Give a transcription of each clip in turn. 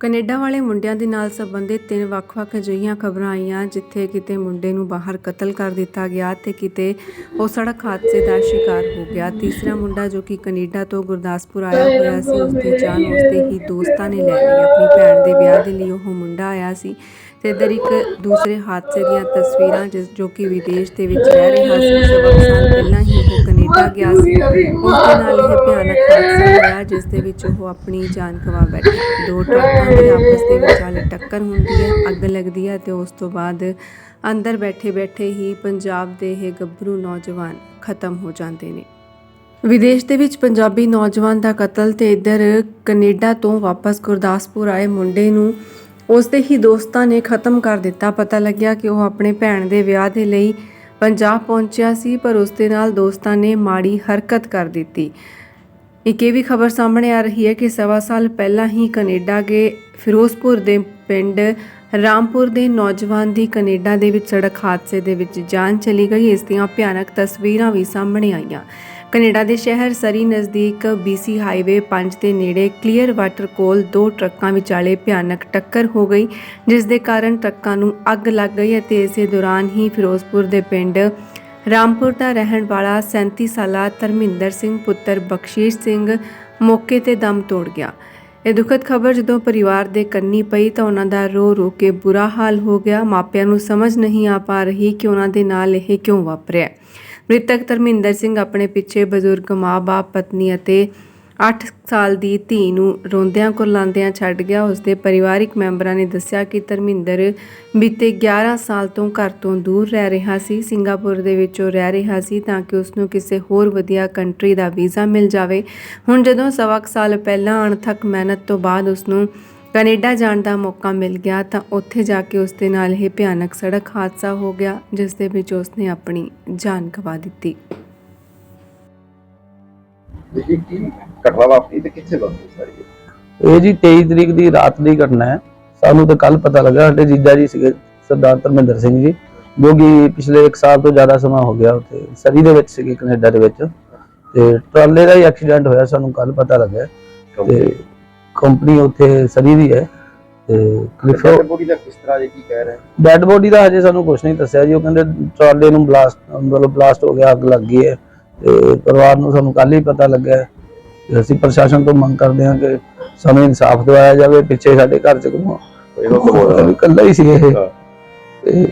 Canada ਵਾਲੇ ਮੁੰਡਿਆਂ ਦੇ ਨਾਲ ਸੰਬੰਧਿਤ ਤਿੰਨ ਵੱਖ-ਵੱਖ ਅਜਿਹੀਆਂ ਖਬਰਾਂ ਆਈਆਂ, ਜਿੱਥੇ ਕਿਤੇ ਮੁੰਡੇ ਨੂੰ ਬਾਹਰ ਕਤਲ ਕਰ ਦਿੱਤਾ ਗਿਆ ਤੇ ਕਿਤੇ ਉਹ ਸੜਕ ਹਾਦਸੇ ਦਾ ਸ਼ਿਕਾਰ ਹੋ ਗਿਆ। ਤੀਸਰਾ ਮੁੰਡਾ ਜੋ ਕਿ ਕੈਨੇਡਾ ਤੋਂ ਗੁਰਦਾਸਪੁਰ ਆਇਆ ਹੋਇਆ ਸੀ ਉਸ ਦੀ ਜਾਨ ਉਸ ਦੇ ਹੀ ਦੋਸਤਾਂ ਨੇ ਲੈ ਲਈ। ਆਪਣੀ ਭੈਣ ਦੇ ਵਿਆਹ ਦੇ ਲਈ ਉਹ ਮੁੰਡਾ ਆਇਆ ਸੀ ਤੇ ਇੱਧਰ ਇੱਕ ਦੂਸਰੇ ਹਾਦਸੇ ਦੀਆਂ ਤਸਵੀਰਾਂ ਜਿਸ ਜੋ ਕਿ ਵਿਦੇਸ਼ ਦੇ ਵਿੱਚ ਰਹਿ ਰਿਹਾ ਸੀ, ਸਵਾ ਸਾਲ ਪਹਿਲਾਂ ਹੀ ਉਹ ਕੈਨੇਡਾ ਗਿਆ ਸੀ। ਉਸ ਦੇ ਨਾਲ ਇਹ ਭਿਆਨਕ ਹਾਦਸਾ ਹੋਇਆ ਜਿਸ ਦੇ ਵਿੱਚ ਉਹ ਆਪਣੀ ਜਾਨ ਗਵਾ ਬੈਠਾ। ਦੋ ਟਰੱਕਾਂ ਦੀ ਆਪਸ ਦੇ ਵਿਚਾਲੇ ਟੱਕਰ ਹੁੰਦੀ ਹੈ ਅੱਗ ਲੱਗਦੀ ਹੈ ਤੇ ਉਸ ਤੋਂ ਬਾਅਦ ਅੰਦਰ ਬੈਠੇ ਬੈਠੇ ਹੀ ਪੰਜਾਬ ਦੇ ਇਹ ਗੱਭਰੂ ਨੌਜਵਾਨ ਖਤਮ ਹੋ ਜਾਂਦੇ ਨੇ। ਵਿਦੇਸ਼ ਦੇ ਵਿੱਚ ਪੰਜਾਬੀ ਨੌਜਵਾਨ ਦਾ ਕਤਲ ਤੇ ਇੱਧਰ ਕੈਨੇਡਾ ਤੋਂ ਵਾਪਸ ਗੁਰਦਾਸਪੁਰ ਆਏ ਮੁੰਡੇ ਨੂੰ ਉਸ ਦੇ ਹੀ ਦੋਸਤਾਂ ਨੇ ਖਤਮ ਕਰ ਦਿੱਤਾ। ਪਤਾ ਲੱਗਿਆ ਕਿ ਉਹ ਆਪਣੇ ਭੈਣ ਦੇ ਵਿਆਹ ਦੇ ਲਈ ਪੰਜਾਬ ਪਹੁੰਚਿਆ ਸੀ, ਪਰ ਉਸ ਦੇ ਨਾਲ ਦੋਸਤਾਂ ਨੇ ਮਾੜੀ ਹਰਕਤ ਕਰ ਦਿੱਤੀ। ਇੱਕ ਇਹ ਵੀ ਖਬਰ ਸਾਹਮਣੇ ਆ ਰਹੀ ਹੈ ਕਿ ਸਵਾ ਸਾਲ ਪਹਿਲਾਂ ਹੀ ਕੈਨੇਡਾ ਦੇ ਫਿਰੋਜ਼ਪੁਰ ਦੇ ਪਿੰਡ ਰਾਮਪੁਰ ਦੇ ਨੌਜਵਾਨ ਦੀ ਕੈਨੇਡਾ ਦੇ ਵਿੱਚ ਸੜਕ ਹਾਦਸੇ ਦੇ ਵਿੱਚ ਜਾਨ ਚਲੀ ਗਈ। ਇਸ ਦੀਆਂ ਭਿਆਨਕ ਤਸਵੀਰਾਂ ਵੀ ਸਾਹਮਣੇ ਆਈਆਂ। ਕੈਨੇਡਾ ਦੇ ਸ਼ਹਿਰ ਸਰੀ ਨਜ਼ਦੀਕ BC ਹਾਈਵੇ 5 ਦੇ ਨੇੜੇ ਕਲੀਅਰ ਵਾਟਰ ਕੋਲ ਦੋ ਟਰੱਕਾਂ ਵਿਚਾਲੇ ਭਿਆਨਕ ਟੱਕਰ ਹੋ ਗਈ, ਜਿਸ ਦੇ ਕਾਰਨ ਟਰੱਕਾਂ ਨੂੰ ਅੱਗ ਲੱਗ ਗਈ ਅਤੇ ਇਸੇ ਦੌਰਾਨ ਹੀ ਫਿਰੋਜ਼ਪੁਰ ਦੇ ਪਿੰਡ ਰਾਮਪੁਰ ਦਾ ਰਹਿਣ ਵਾਲਾ 37 ਸਾਲਾ ਧਰਮਿੰਦਰ ਸਿੰਘ ਪੁੱਤਰ ਬਖਸ਼ੀਸ਼ ਸਿੰਘ ਮੌਕੇ ਤੇ ਦਮ ਤੋੜ ਗਿਆ। ਇਹ ਦੁਖਦ ਖਬਰ ਜਦੋਂ ਪਰਿਵਾਰ ਦੇ ਕੰਨੀ ਪਈ ਤਾਂ ਉਹਨਾਂ ਦਾ ਰੋ ਰੋ ਕੇ ਬੁਰਾ ਹਾਲ ਹੋ ਗਿਆ। ਮਾਪਿਆਂ ਨੂੰ ਸਮਝ ਨਹੀਂ ਆ ਪਾ ਰਹੀ ਕਿ ਉਹਨਾਂ ਦੇ ਨਾਲ ਇਹ ਕਿਉਂ ਵਾਪਰਿਆ। ਮ੍ਰਿਤਕ ਧਰਮਿੰਦਰ ਸਿੰਘ ਆਪਣੇ ਪਿੱਛੇ ਬਜ਼ੁਰਗ ਮਾਂ-ਬਾਪ ਪਤਨੀ ਅਤੇ 8 ਸਾਲ ਦੀ ਧੀ ਨੂੰ ਰੋਂਦਿਆਂ ਕੁਰਲਾਉਂਦਿਆਂ ਛੱਡ ਗਿਆ। ਉਸਦੇ ਪਰਿਵਾਰਿਕ ਮੈਂਬਰਾਂ ਨੇ ਦੱਸਿਆ ਕਿ ਧਰਮਿੰਦਰ ਬੀਤੇ 11 ਸਾਲ ਤੋਂ ਘਰ ਤੋਂ ਦੂਰ ਰਹਿ ਰਿਹਾ ਸੀ। ਸਿੰਗਾਪੁਰ ਦੇ ਵਿੱਚ ਉਹ ਰਹਿ ਰਿਹਾ ਸੀ ਤਾਂ ਕਿ ਉਸ ਨੂੰ ਕਿਸੇ ਹੋਰ ਵਧੀਆ ਕੰਟਰੀ ਦਾ ਵੀਜ਼ਾ ਮਿਲ ਜਾਵੇ। ਹੁਣ ਜਦੋਂ ਸਵਾ ਕੁ ਸਾਲ ਪਹਿਲਾਂ ਅਣਥੱਕ ਮਿਹਨਤ ਤੋਂ ਬਾਅਦ ਉਸ ਨੂੰ ਕੈਨੇਡਾ ਜਾਣ ਦਾ ਮੌਕਾ ਮਿਲ ਗਿਆ ਤਾਂ ਉੱਥੇ ਜਾ ਕੇ ਉਸ ਦੇ ਨਾਲ ਇਹ ਭਿਆਨਕ ਸੜਕ ਹਾਦਸਾ ਹੋ ਗਿਆ ਜਿਸ ਦੇ ਵਿੱਚ ਉਸ ਨੇ ਆਪਣੀ ਜਾਨ ਗਵਾ ਦਿੱਤੀ। ਇਹ ਕੀ ਘਟਨਾ ਵਾਪਰੀ ਤੇ ਕਿੱਥੇ ਵਾਪਰੀ ਸਾਰੀ ਇਹ? ਇਹ ਜੀ 23 ਤਰੀਕ ਦੀ ਰਾਤ ਦੀ ਘਟਨਾ ਹੈ। ਸਾਨੂੰ ਤਾਂ ਕੱਲ ਪਤਾ ਲੱਗਾ ਸਾਡੇ ਜੀਜਾ ਜੀ ਸੀਗੇ ਸਰਦਾਰ ਧਰਮਿੰਦਰ ਸਿੰਘ ਜੀ। ਜੋ ਕਿ ਪਿਛਲੇ 1 ਸਾਲ ਤੋਂ ਜ਼ਿਆਦਾ ਸਮਾਂ ਹੋ ਗਿਆ ਉੱਥੇ ਸਰੀ ਦੇ ਵਿੱਚ ਸੀਗੇ ਕੈਨੇਡਾ ਦੇ ਵਿੱਚ। ਤੇ ਟਰਾਲੇ ਦਾ ਹੀ ਐਕਸੀਡੈਂਟ ਹੋਇਆ ਸਾਨੂੰ ਕੱਲ ਪਤਾ ਲੱਗਾ। ਤੇ ਕੰਪਨੀ ਉੱਥੇ ਸਰੀ ਦੀ ਹੈ ਤੇ ਕਲਿਫੋ ਡੈਡ ਬੋਡੀ ਦਾ ਕਿਸ ਤਰ੍ਹਾਂ ਜੇ ਕੀ ਕਹਿ ਰਹੇ? ਡੈਡ ਬੋਡੀ ਦਾ ਹਜੇ ਸਾਨੂੰ ਕੁਝ ਨਹੀਂ ਦੱਸਿਆ ਜੀ ਉਹ ਕਹਿੰਦੇ ਟਰਾਲੇ ਨੂੰ ਬਲਾਸਟ ਮਤਲਬ ਬਲਾਸਟ ਹੋ ਗਿਆ ਅੱਗ ਲੱਗ ਗਈ ਹੈ ਤੇ ਪਰਿਵਾਰ ਨੂੰ ਸਾਨੂੰ ਕੱਲ ਹੀ ਪਤਾ ਲੱਗਾ ਅਸੀਂ ਪ੍ਰਸ਼ਾਸਨ ਤੋਂ ਮੰਗ ਕਰਦੇ ਹਾਂ ਕਿ ਸਾਨੂੰ ਇਨਸਾਫ ਦਿਵਾਇਆ ਜਾਵੇ ਪਿੱਛੇ ਸਾਡੇ ਘਰ ਚ ਕੋਲ ਇਕੱਲਾ ਹੀ ਸੀ ਇਹ। ਤੇ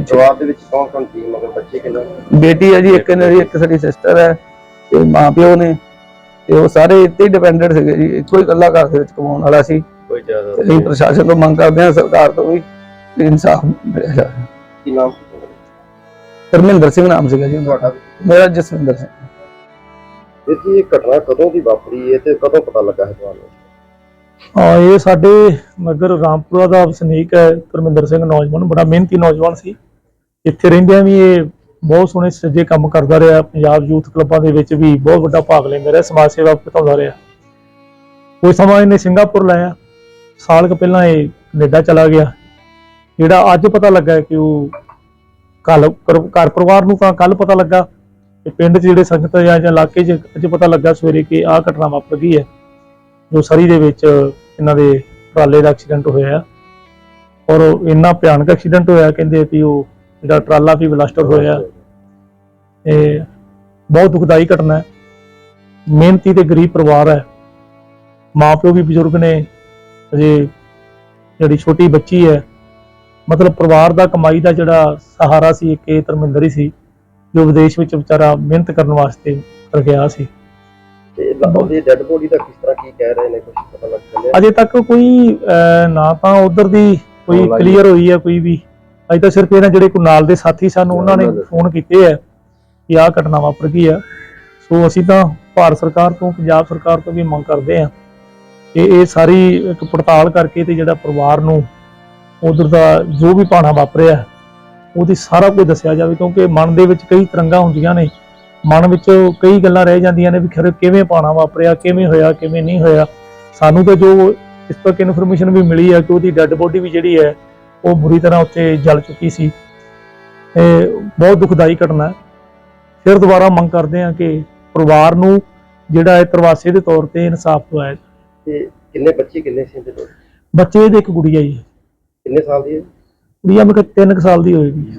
ਜਵਾਬ ਦੇ ਵਿੱਚ ਕੌਣ ਕੌਣ ਸੀ? ਮਗਰ ਬੱਚੇ ਕਿੰਨੇ? ਬੇਟੀ ਹੈ ਜੀ ਇੱਕ ਇਹਨਾਂ ਦੀ ਇੱਕ ਸਾਡੀ ਸਿਸਟਰ ਹੈ ਤੇ ਮਾਂ ਪਿਓ ਨੇ। ਤੇ ਉਹ ਸਾਰੇ ਇੱਥੇ ਡਿਪੈਂਡੈਂਟ ਸੀਗੇ ਜੀ ਇੱਕੋ ਹੀ ਇਕੱਲਾ ਘਰ ਦੇ ਵਿੱਚ ਕਮਾਉਣ ਵਾਲਾ ਸੀ। ਕੋਈ ਜ਼ਿਆਦਾ ਤੇ ਅਸੀਂ ਪ੍ਰਸ਼ਾਸਨ ਤੋਂ ਮੰਗ ਕਰਦੇ ਹਾਂ ਸਰਕਾਰ ਤੋਂ ਵੀ ਇਨਸਾਫ ਮਿਲਿਆ ਜਾਵੇ। ਕੀ ਨਾਮ? ਧਰਮਿੰਦਰ ਸਿੰਘ ਨਾਮ ਸੀਗਾ ਜੀ ਤੁਹਾਡਾ ਮੇਰਾ ਜਸਵਿੰਦਰ ਸਿੰਘ। ਇਹ ਜੀ ਇਹ ਘਟਨਾ ਕਦੋਂ ਦੀ ਵਾਪਰੀ ਹੈ ਤੇ ਕਦੋਂ ਪਤਾ ਲੱਗਾ ਹੈ ਤੁਹਾਨੂੰ? ਹਾਂ ਇਹ ਸਾਡੇ ਨਗਰ ਰਾਮਪੁਰਾ ਦਾ ਵਸਨੀਕ ਹੈ ਧਰਮਿੰਦਰ ਸਿੰਘ ਨੌਜਵਾਨ ਬੜਾ ਮਿਹਨਤੀ ਨੌਜਵਾਨ ਸੀ। ਇੱਥੇ ਰਹਿੰਦਿਆਂ ਵੀ ਇਹ ਬਹੁਤ ਸੋਹਣੇ ਸੱਜੇ ਕੰਮ ਕਰਦਾ ਰਿਹਾ, ਪੰਜਾਬ ਯੂਥ ਕਲੱਬਾਂ ਦੇ ਵਿੱਚ ਵੀ ਬਹੁਤ ਵੱਡਾ ਭਾਗ ਲੈਂਦਾ ਰਿਹਾ, ਸਮਾਜ ਸੇਵਾ ਬਤਾਉਂਦਾ ਰਿਹਾ। ਕੋਈ ਸਮਾਂ ਇਹਨੇ ਸਿੰਗਾਪੁਰ ਲਾਇਆ, ਸਾਲ ਕੁ ਪਹਿਲਾਂ ਇਹ ਕੈਨੇਡਾ ਚਲਾ ਗਿਆ। ਜਿਹੜਾ ਅੱਜ ਪਤਾ ਲੱਗਾ ਕਿ ਉਹ ਕੱਲ ਘਰ ਪਰਿਵਾਰ ਨੂੰ ਤਾਂ ਕੱਲ ਪਤਾ ਲੱਗਾ ਤੇ ਪਿੰਡ 'ਚ ਜਿਹੜੇ ਸੰਗਤ ਜਾਂ ਇਲਾਕੇ 'ਚ ਅੱਜ ਪਤਾ ਲੱਗਾ ਸਵੇਰੇ ਕਿ ਆਹ ਘਟਨਾ ਵਾਪਰ ਗਈ ਹੈ, ਜੋ ਸਰੀ ਦੇ ਵਿੱਚ ਇਹਨਾਂ ਦੇ ਟਰਾਲੇ ਦਾ ਐਕਸੀਡੈਂਟ ਹੋਇਆ ਔਰ ਇੰਨਾ ਭਿਆਨਕ ਐਕਸੀਡੈਂਟ ਹੋਇਆ, ਕਹਿੰਦੇ ਵੀ ਉਹ ਜਿਹੜਾ ਟਰਾਲਾ ਵੀ ਬਲਾਸਟਰ ਹੋਇਆ। ਇਹ ਬਹੁਤ ਦੁਖਦਾਈ ਘਟਨਾ ਹੈ। ਮਿਹਨਤੀ ਤੇ ਗਰੀਬ ਪਰਿਵਾਰ ਹੈ। ਮਾਪਿਓ ਵੀ ਬਜ਼ੁਰਗ ਨੇ ਅਜੇ ਜਿਹੜੀ ਛੋਟੀ ਬੱਚੀ ਹੈ ਮਤਲਬ ਪਰਿਵਾਰ ਦਾ ਕਮਾਈ ਦਾ ਜਿਹੜਾ ਸਹਾਰਾ ਸੀ ਇੱਕ ਇਹ ਧਰਮਿੰਦਰ ਹੀ ਸੀ ਜੋ ਵਿਦੇਸ਼ ਵਿੱਚ ਵਿਚਾਰਾ ਮਿਹਨਤ ਕਰਨ ਵਾਸਤੇ ਕਰ ਗਿਆ ਸੀ। ਤੇ ਉਹਦੀ ਡੈਡ ਬੋਡੀ ਦਾ ਕਿਸ ਤਰ੍ਹਾਂ ਕੀ ਕਹਿ ਰਹੇ ਨੇ? ਕੁਝ ਪਤਾ ਲੱਗ ਚੱਲਿਆ ਅਜੇ ਤੱਕ ਕੋਈ ਨਾ ਤਾਂ ਉਧਰ ਦੀ ਕੋਈ ਕਲੀਅਰ ਹੋਈ ਹੈ ਕੋਈ ਵੀ। ਅਜੇ ਤਾਂ ਸਿਰਫ ਇਹਨਾਂ ਜਿਹੜੇ ਕੋਈ ਨਾਲ ਦੇ ਸਾਥੀ ਸਨ ਉਹਨਾਂ ਨੇ। ਫੋਨ ਕੀਤੇ ਹੈ। ਕਿ ਆਹ ਘਟਨਾ ਵਾਪਰ ਗਈ ਆ। ਸੋ ਅਸੀਂ ਤਾਂ ਭਾਰਤ ਸਰਕਾਰ ਤੋਂ, ਪੰਜਾਬ ਸਰਕਾਰ ਤੋਂ ਵੀ ਮੰਗ ਕਰਦੇ ਆ ਕਿ ਇਹ ਸਾਰੀ ਇੱਕ ਪੜਤਾਲ ਕਰਕੇ ਤੇ ਜਿਹੜਾ ਪਰਿਵਾਰ ਨੂੰ ਉਧਰ ਦਾ ਜੋ ਵੀ ਪਾਣਾ ਵਾਪਰਿਆ ਉਹਦੀ ਸਾਰਾ ਕੁਝ ਦੱਸਿਆ ਜਾਵੇ, ਕਿਉਂਕਿ ਮਨ ਦੇ ਵਿੱਚ ਕਈ ਤਰੰਗਾਂ ਹੁੰਦੀਆਂ ਨੇ। ਮਨ ਵਿੱਚ ਕਈ ਗੱਲਾਂ ਰਹਿ ਜਾਂਦੀਆਂ ਨੇ ਵੀ ਖਰੇ ਕਿਵੇਂ ਪਾਣਾ ਵਾਪਰਿਆ, ਕਿਵੇਂ ਹੋਇਆ, ਕਿਵੇਂ ਨਹੀਂ ਹੋਇਆ। ਸਾਨੂੰ ਤਾਂ ਜੋ ਇਸ ਤੱਕ ਇਨਫੋਰਮੇਸ਼ਨ ਵੀ ਮਿਲੀ ਹੈ ਕਿ ਉਹਦੀ ਡੈੱਡ ਬੋਡੀ ਵੀ ਜਿਹੜੀ ਹੈ, ਉਹ ਬੁਰੀ ਤਰ੍ਹਾਂ ਉੱਥੇ ਜਲ ਚੁੱਕੀ ਸੀ। ਇਹ ਬਹੁਤ ਦੁਖਦਾਈ ਘਟਨਾ ਹੈ। ਫਿਰ ਦੁਬਾਰਾ ਮੰਗ ਕਰਦੇ ਹਾਂ ਕਿ ਪਰਿਵਾਰ ਨੂੰ ਜਿਹੜਾ ਹੈ ਪ੍ਰਵਾਸੀ ਦੇ ਤੌਰ ਤੇ ਇਨਸਾਫ ਦਿਵਾਇਆ ਜਾਵੇ। ਤੇ ਕਿੰਨੇ ਬੱਚੇ ਕਿੰਨੇ ਸੀ ਇਹਦੇ ਕੋਲ? ਬੱਚੇ ਦੇ ਇੱਕ ਗੁੜੀਆ ਜੀ। ਕਿੰਨੇ ਸਾਲ ਦੀ ਹੈ? ਗੁੜੀਆ ਮੇਰੇ 3 ਸਾਲ ਦੀ ਹੋਏਗੀ।